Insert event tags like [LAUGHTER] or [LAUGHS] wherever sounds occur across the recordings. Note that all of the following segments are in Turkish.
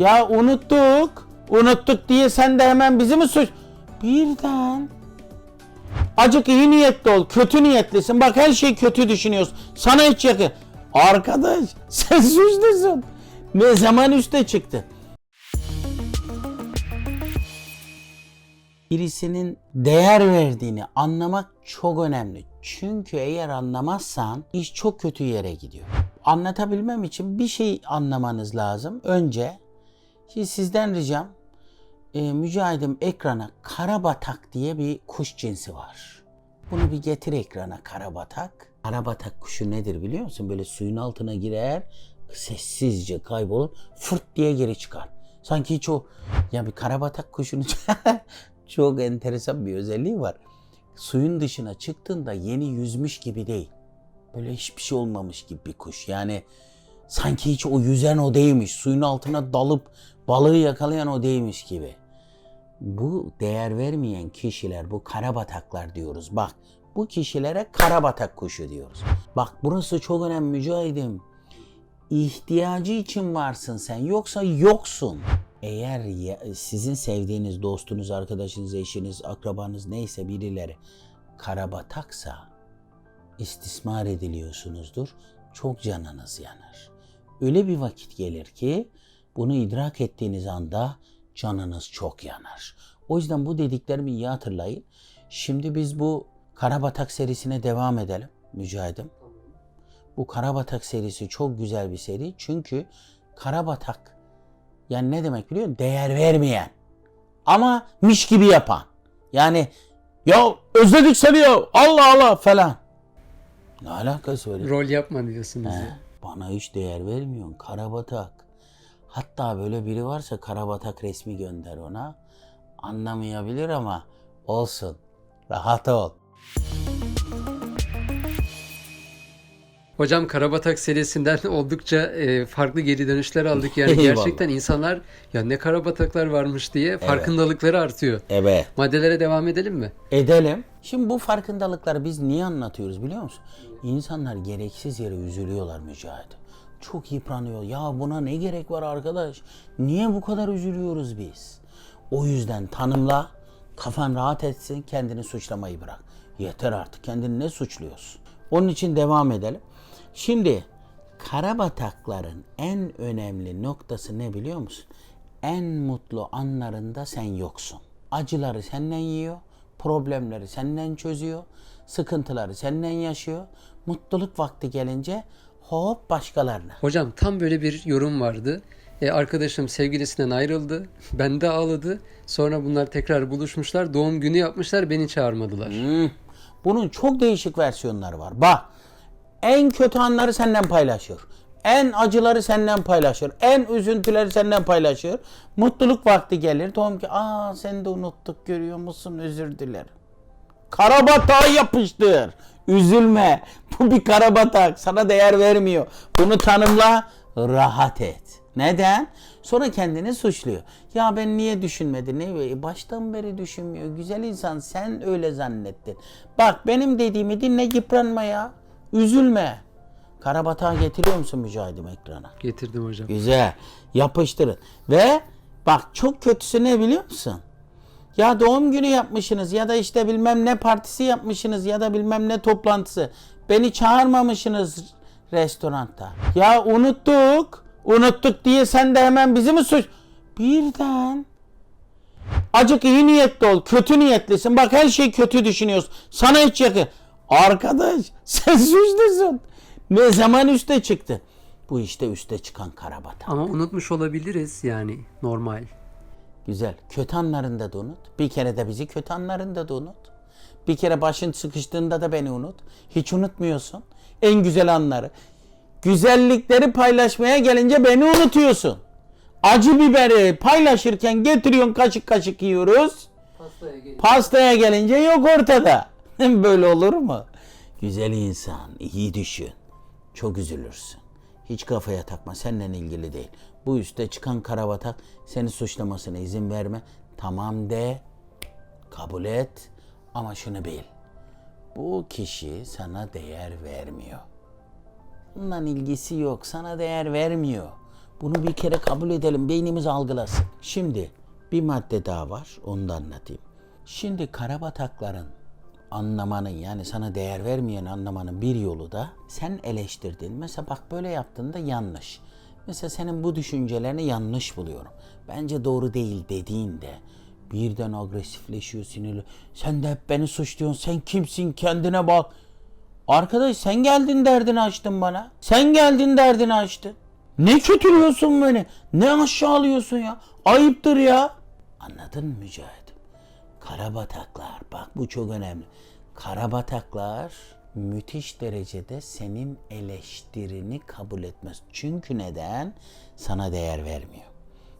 Ya unuttuk. Unuttuk diye sen de hemen bizi mi suç... Birden. Acık iyi niyetli ol. Kötü niyetlisin. Bak her şey kötü düşünüyorsun. Sana hiç yakın. Arkadaş [LAUGHS] sen suçlusun. Ne zaman üste çıktı? Birisinin değer verdiğini anlamak çok önemli. Çünkü eğer anlamazsan iş çok kötü yere gidiyor. Anlatabilmem için bir şey anlamanız lazım. Önce şimdi sizden ricam e, mücahidim ekrana karabatak diye bir kuş cinsi var. Bunu bir getir ekrana karabatak. Karabatak kuşu nedir biliyor musun? Böyle suyun altına girer, sessizce kaybolur, fırt diye geri çıkar. Sanki hiç o ya bir karabatak kuşunun [LAUGHS] çok enteresan bir özelliği var. Suyun dışına çıktığında yeni yüzmüş gibi değil. Böyle hiçbir şey olmamış gibi bir kuş. Yani sanki hiç o yüzen o değilmiş. Suyun altına dalıp balığı yakalayan o değilmiş gibi. Bu değer vermeyen kişiler, bu karabataklar diyoruz. Bak bu kişilere karabatak kuşu diyoruz. Bak burası çok önemli mücahidim. İhtiyacı için varsın sen yoksa yoksun. Eğer sizin sevdiğiniz dostunuz, arkadaşınız, eşiniz, akrabanız neyse birileri karabataksa istismar ediliyorsunuzdur. Çok canınız yanar. Öyle bir vakit gelir ki bunu idrak ettiğiniz anda canınız çok yanar. O yüzden bu dediklerimi iyi hatırlayın. Şimdi biz bu Karabatak serisine devam edelim Mücahidim. Bu Karabatak serisi çok güzel bir seri. Çünkü Karabatak yani ne demek biliyor musun? Değer vermeyen ama miş gibi yapan. Yani ya özledik seni ya Allah Allah falan. Ne alakası var? ya? Rol yapma diyorsun bize. He, bana hiç değer vermiyorsun karabatak. Hatta böyle biri varsa karabatak resmi gönder ona. Anlamayabilir ama olsun. Rahat ol. Hocam Karabatak serisinden [LAUGHS] oldukça e, farklı geri dönüşler aldık. Yani gerçekten insanlar ya ne karabataklar varmış diye farkındalıkları artıyor. Evet. Maddelere devam edelim mi? Edelim. Şimdi bu farkındalıkları biz niye anlatıyoruz biliyor musun? İnsanlar gereksiz yere üzülüyorlar Mücahit. Çok yıpranıyor. Ya buna ne gerek var arkadaş? Niye bu kadar üzülüyoruz biz? O yüzden tanımla, kafan rahat etsin, kendini suçlamayı bırak. Yeter artık, kendini ne suçluyorsun? Onun için devam edelim. Şimdi karabatakların en önemli noktası ne biliyor musun? En mutlu anlarında sen yoksun. Acıları senden yiyor, problemleri senden çözüyor, sıkıntıları senden yaşıyor. Mutluluk vakti gelince hop başkalarına. Hocam tam böyle bir yorum vardı. E, arkadaşım sevgilisinden ayrıldı. Ben de ağladı. Sonra bunlar tekrar buluşmuşlar. Doğum günü yapmışlar. Beni çağırmadılar. Hmm. Bunun çok değişik versiyonları var. Bak en kötü anları senden paylaşıyor. En acıları senden paylaşıyor. En üzüntüleri senden paylaşıyor. Mutluluk vakti gelir. Doğum ki aa sen de unuttuk görüyor musun özür dilerim. Karabatağa yapıştır. Üzülme. [LAUGHS] Bu bir karabatak. Sana değer vermiyor. Bunu tanımla. Rahat et. Neden? Sonra kendini suçluyor. Ya ben niye düşünmedim? Ne baştan beri düşünmüyor. Güzel insan sen öyle zannettin. Bak benim dediğimi dinle yıpranma ya. Üzülme. Karabatağı getiriyor musun mücahidim ekrana? Getirdim hocam. Güzel. Yapıştırın. Ve bak çok kötüsü ne biliyor musun? Ya doğum günü yapmışsınız ya da işte bilmem ne partisi yapmışsınız ya da bilmem ne toplantısı. Beni çağırmamışsınız restoranta. Ya unuttuk. Unuttuk diye sen de hemen bizi mi suç... Birden. Acık iyi niyetli ol. Kötü niyetlisin. Bak her şey kötü düşünüyorsun. Sana hiç yakın. Arkadaş [LAUGHS] sen suçlusun. Ne zaman üste çıktı? Bu işte üste çıkan karabata. Ama unutmuş olabiliriz yani normal. Güzel. Kötü anlarında da unut. Bir kere de bizi kötü anlarında da unut. Bir kere başın sıkıştığında da beni unut. Hiç unutmuyorsun. En güzel anları. Güzellikleri paylaşmaya gelince beni unutuyorsun. Acı biberi paylaşırken getiriyorsun kaşık kaşık yiyoruz. Pastaya gelince yok ortada. [LAUGHS] Böyle olur mu? Güzel insan, iyi düşün. Çok üzülürsün. Hiç kafaya takma, seninle ilgili değil. Bu üste çıkan karabatak seni suçlamasına izin verme. Tamam de, kabul et ama şunu bil. Bu kişi sana değer vermiyor. Bundan ilgisi yok, sana değer vermiyor. Bunu bir kere kabul edelim. Beynimiz algılasın. Şimdi bir madde daha var. Onu da anlatayım. Şimdi karabatakların anlamanın yani sana değer vermeyen anlamanın bir yolu da sen eleştirdin. Mesela bak böyle yaptığında yanlış. Mesela senin bu düşüncelerini yanlış buluyorum. Bence doğru değil dediğinde birden agresifleşiyor sinirli. Sen de hep beni suçluyorsun. Sen kimsin kendine bak. Arkadaş sen geldin derdini açtın bana. Sen geldin derdini açtın. Ne kötülüyorsun beni? Ne aşağılıyorsun ya? Ayıptır ya. Anladın mı Mücahit? Karabataklar bak bu çok önemli. Karabataklar müthiş derecede senin eleştirini kabul etmez. Çünkü neden? Sana değer vermiyor.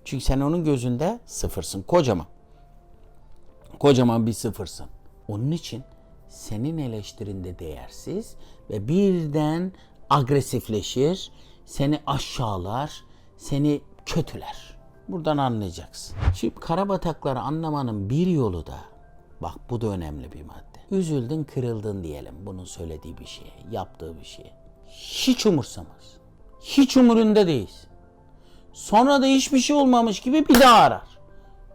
Çünkü sen onun gözünde sıfırsın. Kocaman. Kocaman bir sıfırsın. Onun için senin eleştirinde değersiz ve birden agresifleşir, seni aşağılar, seni kötüler. Buradan anlayacaksın. Şimdi karabatakları anlamanın bir yolu da, bak bu da önemli bir madde. Üzüldün, kırıldın diyelim bunun söylediği bir şeye, yaptığı bir şeye. Hiç umursamaz. Hiç umurunda değilsin. Sonra da hiçbir şey olmamış gibi bir daha arar.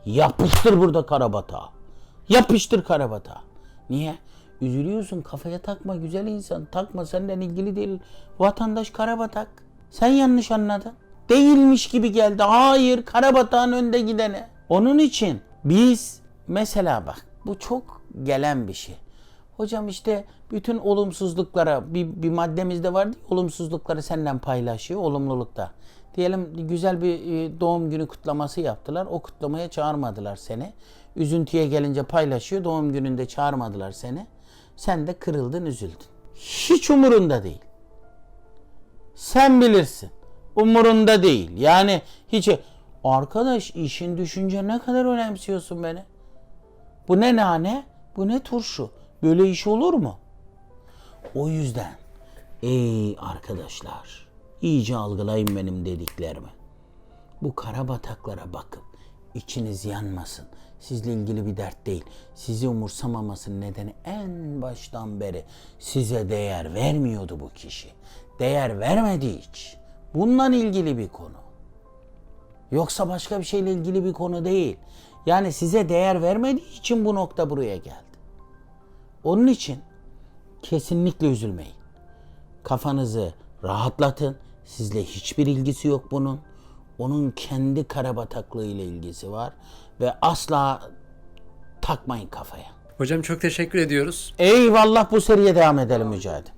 Yapıştır burada karabatağı. Yapıştır karabatağı. Niye? Üzülüyorsun kafaya takma güzel insan. Takma senden ilgili değil. Vatandaş karabatak. Sen yanlış anladın. Değilmiş gibi geldi. Hayır karabatağın önde gidene. Onun için biz mesela bak bu çok gelen bir şey. Hocam işte bütün olumsuzluklara bir, bir maddemizde vardı ya, olumsuzlukları senden paylaşıyor olumlulukta. Diyelim güzel bir e, doğum günü kutlaması yaptılar. O kutlamaya çağırmadılar seni. Üzüntüye gelince paylaşıyor. Doğum gününde çağırmadılar seni. Sen de kırıldın, üzüldün. Hiç umurunda değil. Sen bilirsin. Umurunda değil. Yani hiç arkadaş işin düşünce ne kadar önemsiyorsun beni? Bu ne nane? Bu ne turşu? Böyle iş olur mu? O yüzden ey arkadaşlar iyice algılayın benim dediklerimi. Bu kara bataklara bakın. İçiniz yanmasın. Sizle ilgili bir dert değil. Sizi umursamamasının nedeni en baştan beri size değer vermiyordu bu kişi. Değer vermedi hiç. Bununla ilgili bir konu. Yoksa başka bir şeyle ilgili bir konu değil. Yani size değer vermediği için bu nokta buraya geldi. Onun için kesinlikle üzülmeyin. Kafanızı rahatlatın. Sizle hiçbir ilgisi yok bunun. Onun kendi karabataklığı ile ilgisi var ve asla takmayın kafaya. Hocam çok teşekkür ediyoruz. Eyvallah bu seriye devam edelim Mücahit.